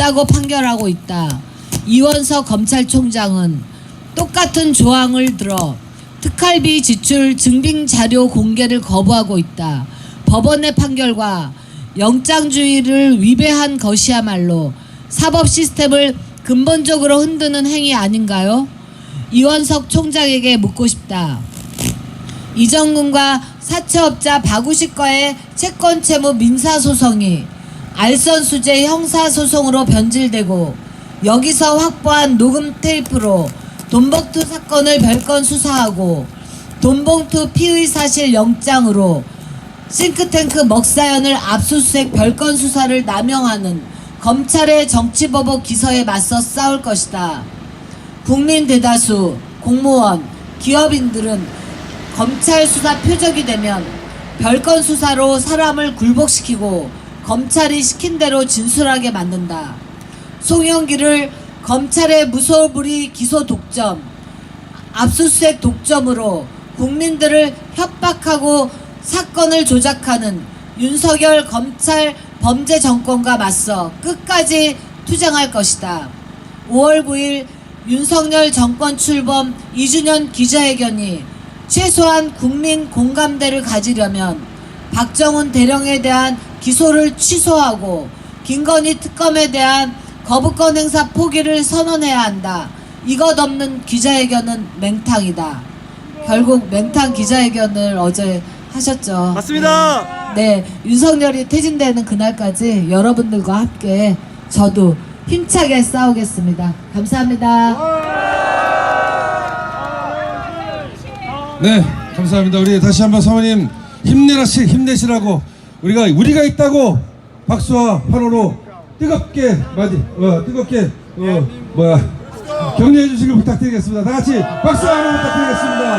없다고 판결하고 있다. 이원석 검찰총장은 똑같은 조항을 들어 특활비 지출 증빙 자료 공개를 거부하고 있다. 법원의 판결과 영장주의를 위배한 것이야말로 사법 시스템을 근본적으로 흔드는 행위 아닌가요? 이원석 총장에게 묻고 싶다. 이정근과 사채업자 박우식과의 채권 채무 민사소송이 알선 수재 형사소송으로 변질되고 여기서 확보한 녹음 테이프로 돈봉투 사건을 별건 수사하고 돈봉투 피의 사실 영장으로 싱크탱크 먹사연을 압수수색 별건 수사를 남용하는 검찰의 정치보복 기서에 맞서 싸울 것이다. 국민 대다수, 공무원, 기업인들은 검찰 수사 표적이 되면 별건 수사로 사람을 굴복시키고 검찰이 시킨 대로 진술하게 만든다. 송영기를 검찰의 무소불위 기소 독점, 압수수색 독점으로 국민들을 협박하고 사건을 조작하는 윤석열 검찰 범죄 정권과 맞서 끝까지 투쟁할 것이다. 5월 9일 윤석열 정권 출범 2주년 기자회견이 최소한 국민 공감대를 가지려면 박정훈 대령에 대한 기소를 취소하고 김건희 특검에 대한 거부권 행사 포기를 선언해야 한다. 이것 없는 기자회견은 맹탕이다. 결국 맹탕 기자회견을 어제 하셨죠. 맞습니다. 네, 윤석열이 퇴진되는 그날까지 여러분들과 함께 저도 힘차게 싸우겠습니다. 감사합니다. 네, 감사합니다. 우리 다시 한번 사모님 힘내라시 힘내시라고 우리가 우리가 있다고 박수와 환호로 뜨겁게 맞이 어 뜨겁게 어 뭐야 격려해 주시길 부탁드리겠습니다. 다 같이 박수와 환호 부탁드리겠습니다.